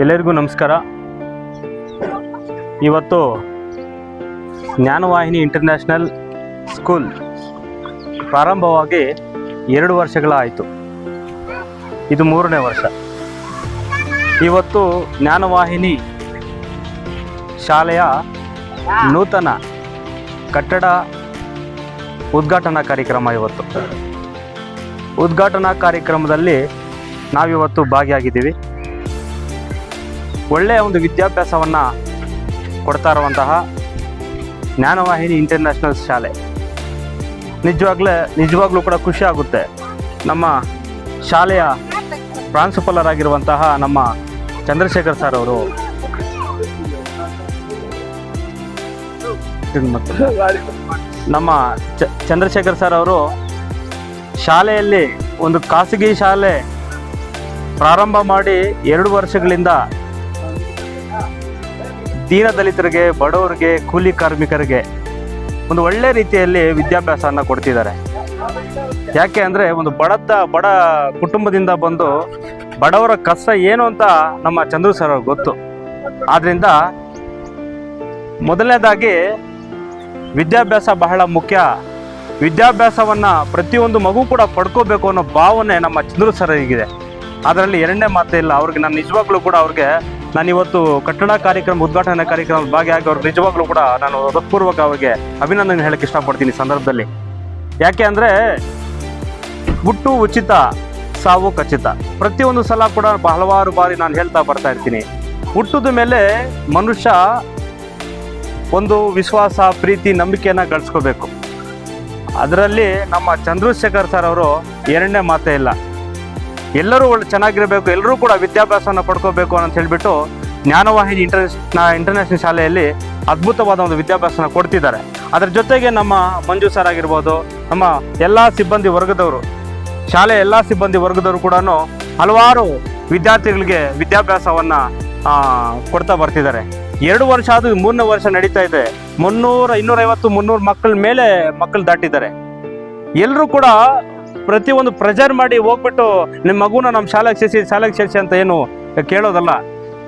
ಎಲ್ಲರಿಗೂ ನಮಸ್ಕಾರ. ಇವತ್ತು ಜ್ಞಾನವಾಹಿನಿ ಇಂಟರ್ನ್ಯಾಷನಲ್ ಸ್ಕೂಲ್ ಪ್ರಾರಂಭವಾಗಿ ಎರಡು ವರ್ಷಗಳಾಯಿತು. ಇದು ಮೂರನೇ ವರ್ಷ. ಇವತ್ತು ಜ್ಞಾನವಾಹಿನಿ ಶಾಲೆಯ ನೂತನ ಕಟ್ಟಡ ಉದ್ಘಾಟನಾ ಕಾರ್ಯಕ್ರಮ ಇವತ್ತು. ಉದ್ಘಾಟನಾ ಕಾರ್ಯಕ್ರಮದಲ್ಲಿ ನಾವಿವತ್ತು ಭಾಗಿಯಾಗಿದ್ದೀವಿ. ಒಳ್ಳೆಯ ಒಂದು ವಿದ್ಯಾಭ್ಯಾಸವನ್ನು ಕೊಡ್ತಾ ಇರುವಂತಹ ಜ್ಞಾನವಾಹಿನಿ ಇಂಟರ್ನ್ಯಾಷನಲ್ ಶಾಲೆ. ನಿಜವಾಗ್ಲೇ, ನಿಜವಾಗ್ಲೂ ಕೂಡ ಖುಷಿ ಆಗುತ್ತೆ. ನಮ್ಮ ಶಾಲೆಯ ಪ್ರಾಂಶುಪಾಲರಾಗಿರುವಂತಹ ನಮ್ಮ ಚಂದ್ರಶೇಖರ್ ಸರ್ ಅವರು. ನಮ್ಮ ಚಂದ್ರಶೇಖರ್ ಸರ್ ಅವರು ಶಾಲೆಯಲ್ಲಿ ಒಂದು ಖಾಸಗಿ ಶಾಲೆ ಪ್ರಾರಂಭ ಮಾಡಿ ಎರಡು ವರ್ಷಗಳಿಂದ ದೀನದಲಿತರಿಗೆ, ಬಡವರಿಗೆ, ಕೂಲಿ ಕಾರ್ಮಿಕರಿಗೆ ಒಂದು ಒಳ್ಳೆ ರೀತಿಯಲ್ಲಿ ವಿದ್ಯಾಭ್ಯಾಸವನ್ನು ಕೊಡ್ತಿದ್ದಾರೆ. ಯಾಕೆ ಅಂದರೆ ಒಂದು ಬಡತ ಬಡ ಕುಟುಂಬದಿಂದ ಬಂದು ಬಡವರ ಕಷ್ಟ ಏನು ಅಂತ ನಮ್ಮ ಚಂದ್ರು ಸರ್ ಅವ್ರಿಗೆ ಗೊತ್ತು. ಆದ್ದರಿಂದ ಮೊದಲನೇದಾಗಿ ವಿದ್ಯಾಭ್ಯಾಸ ಬಹಳ ಮುಖ್ಯ. ವಿದ್ಯಾಭ್ಯಾಸವನ್ನು ಪ್ರತಿಯೊಂದು ಮಗು ಕೂಡ ಪಡ್ಕೋಬೇಕು ಅನ್ನೋ ಭಾವನೆ ನಮ್ಮ ಚಂದ್ರು ಸರಿಗಿದೆ ಅದರಲ್ಲಿ ಎರಡನೇ ಮಾತೇ ಇಲ್ಲ, ಅವ್ರಿಗೆ ನಾನು ನಿಜವಾಗ್ಲೂ ಕೂಡ ಅವ್ರಿಗೆ ನಾನು ಇವತ್ತು ಕಟ್ಟಡ ಕಾರ್ಯಕ್ರಮ, ಉದ್ಘಾಟನಾ ಕಾರ್ಯಕ್ರಮದ ಭಾಗಿಯಾಗಿ ಅವ್ರಿಗೆ ನಿಜವಾಗ್ಲೂ ಕೂಡ ನಾನು ಹೃತ್ಪೂರ್ವಕ ಅವರಿಗೆ ಅಭಿನಂದನೆ ಹೇಳಕ್ಕೆ ಇಷ್ಟಪಡ್ತೀನಿ ಸಂದರ್ಭದಲ್ಲಿ. ಯಾಕೆ ಅಂದರೆ ಹುಟ್ಟು, ಉಚಿತ, ಸಾವು, ಖಚಿತ. ಪ್ರತಿಯೊಂದು ಸಲ ಕೂಡ ಹಲವಾರು ಬಾರಿ ನಾನು ಹೇಳ್ತಾ ಬರ್ತಾ ಇರ್ತೀನಿ. ಹುಟ್ಟಿದ ಮೇಲೆ ಮನುಷ್ಯ ಒಂದು ವಿಶ್ವಾಸ, ಪ್ರೀತಿ, ನಂಬಿಕೆಯನ್ನು ಗಳಿಸ್ಕೋಬೇಕು. ಅದರಲ್ಲಿ ನಮ್ಮ ಚಂದ್ರಶೇಖರ್ ಸರ್ ಅವರು ಎರಡನೇ ಮಾತೇ ಇಲ್ಲ. ಎಲ್ಲರೂ ಒಳ್ಳೆ ಚೆನ್ನಾಗಿರಬೇಕು, ಎಲ್ಲರೂ ಕೂಡ ವಿದ್ಯಾಭ್ಯಾಸವನ್ನು ಪಡ್ಕೋಬೇಕು ಅಂತ ಹೇಳಿಬಿಟ್ಟು ಜ್ಞಾನವಾಹಿನಿ ಇಂಟರ್ ಇಂಟರ್ನ್ಯಾಷನಲ್ ಶಾಲೆಯಲ್ಲಿ ಅದ್ಭುತವಾದ ಒಂದು ವಿದ್ಯಾಭ್ಯಾಸನ ಕೊಡ್ತಿದ್ದಾರೆ. ಅದರ ಜೊತೆಗೆ ನಮ್ಮ ಮಂಜು ಸರ್ ಆಗಿರ್ಬೋದು, ನಮ್ಮ ಎಲ್ಲ ಸಿಬ್ಬಂದಿ ವರ್ಗದವರು, ಶಾಲೆ ಎಲ್ಲ ಸಿಬ್ಬಂದಿ ವರ್ಗದವರು ಕೂಡ ಹಲವಾರು ವಿದ್ಯಾರ್ಥಿಗಳಿಗೆ ವಿದ್ಯಾಭ್ಯಾಸವನ್ನು ಕೊಡ್ತಾ ಬರ್ತಿದ್ದಾರೆ. ಎರಡು ವರ್ಷ ಅದು ಮೂರನೇ ವರ್ಷ ನಡೀತಾ ಇದೆ. ಮುನ್ನೂರ, ಇನ್ನೂರೈವತ್ತು, ಮುನ್ನೂರು ಮಕ್ಕಳ ಮೇಲೆ ಮಕ್ಕಳು ದಾಟಿದ್ದಾರೆ. ಎಲ್ಲರೂ ಕೂಡ ಪ್ರತಿಯೊಂದು ಪ್ರೆಜರ್ ಮಾಡಿ ಹೋಗ್ಬಿಟ್ಟು ನಿಮ್ಮ ಮಗುನ ನಮ್ಮ ಶಾಲೆಗೆ ಸೇರಿಸಿ ಶಾಲೆಗೆ ಸೇರಿಸಿ ಅಂತ ಏನು ಕೇಳೋದಲ್ಲ.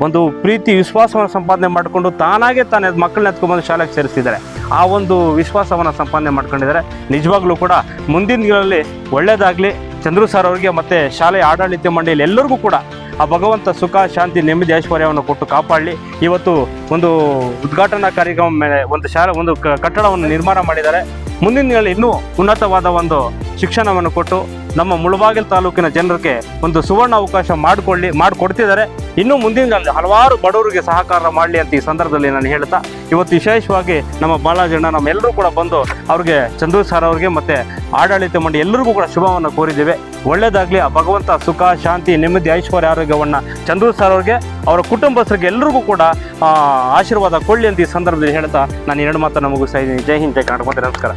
ಒಂದು ಪ್ರೀತಿ, ವಿಶ್ವಾಸವನ್ನು ಸಂಪಾದನೆ ಮಾಡಿಕೊಂಡು ತಾನಾಗೆ ತಾನೇ ಮಕ್ಕಳನ್ನ ಎತ್ಕೊಂಡ್ಬಂದು ಶಾಲೆಗೆ ಸೇರಿಸಿದ್ದಾರೆ. ಆ ಒಂದು ವಿಶ್ವಾಸವನ್ನು ಸಂಪಾದನೆ ಮಾಡ್ಕೊಂಡಿದ್ದಾರೆ. ನಿಜವಾಗ್ಲೂ ಕೂಡ ಮುಂದಿನ ದಿನಗಳಲ್ಲಿ ಒಳ್ಳೆಯದಾಗಲಿ ಚಂದ್ರು ಸರ್ ಅವರಿಗೆ ಮತ್ತು ಶಾಲೆಯ ಆಡಳಿತ ಮಂಡಳಿಯಲ್ಲಿ ಎಲ್ಲರಿಗೂ ಕೂಡ ಆ ಭಗವಂತ ಸುಖ, ಶಾಂತಿ, ನೆಮ್ಮದಿ, ಐಶ್ವರ್ಯವನ್ನು ಕೊಟ್ಟು ಕಾಪಾಡಲಿ. ಇವತ್ತು ಒಂದು ಉದ್ಘಾಟನಾ ಕಾರ್ಯಕ್ರಮ ಮೇಲೆ ಒಂದು ಶಾಲೆ, ಒಂದು ಕಟ್ಟಡವನ್ನು ನಿರ್ಮಾಣ ಮಾಡಿದ್ದಾರೆ. ಮುಂದಿನ ದಿನಗಳಲ್ಲಿ ಇನ್ನೂ ಉನ್ನತವಾದ ಒಂದು ಶಿಕ್ಷಣವನ್ನು ಕೊಟ್ಟು ನಮ್ಮ ಮುಳಬಾಗಿಲು ತಾಲೂಕಿನ ಜನರಿಗೆ ಒಂದು ಸುವರ್ಣ ಅವಕಾಶ ಮಾಡಿಕೊಳ್ಳಿ, ಮಾಡಿಕೊಡ್ತಿದ್ದಾರೆ. ಇನ್ನೂ ಮುಂದಿನ ದಿನಗಳಲ್ಲಿ ಹಲವಾರು ಬಡವರಿಗೆ ಸಹಕಾರ ಮಾಡಲಿ ಅಂತ ಈ ಸಂದರ್ಭದಲ್ಲಿ ನಾನು ಹೇಳ್ತಾ, ಇವತ್ತು ವಿಶೇಷವಾಗಿ ನಮ್ಮ ಬಾಲಾಜಣ್ಣ ನಮ್ಮೆಲ್ಲರೂ ಕೂಡ ಬಂದು ಅವ್ರಿಗೆ ಚಂದ್ರು ಸರ್ ಅವ್ರಿಗೆ ಮತ್ತೆ ಆಡಳಿತ ಮಂಡಿ ಎಲ್ಲರಿಗೂ ಕೂಡ ಶುಭವನ್ನು ಕೋರಿದ್ದೇವೆ. ಒಳ್ಳೇದಾಗಲಿ, ಆ ಭಗವಂತ ಸುಖ, ಶಾಂತಿ, ನೆಮ್ಮದಿ, ಐಶ್ವರ್ಯ, ಆರೋಗ್ಯವನ್ನು ಚಂದ್ರು ಸರ್ ಅವ್ರಿಗೆ, ಅವರ ಕುಟುಂಬಸ್ಥರಿಗೆ ಎಲ್ಲರಿಗೂ ಕೂಡ ಆಶೀರ್ವಾದ ಕೊಳ್ಳಿ ಅಂತ ಈ ಸಂದರ್ಭದಲ್ಲಿ ಹೇಳ್ತಾ ನಾನು ಎರಡು ಮಾತನ್ನು ಮುಗಿಸ್ತಾ ಇದ್ದೀನಿ. ಜೈ ಹಿಂದ್, ಜೈ ಕರ್ನಾಟಕ. ನಮಸ್ಕಾರ.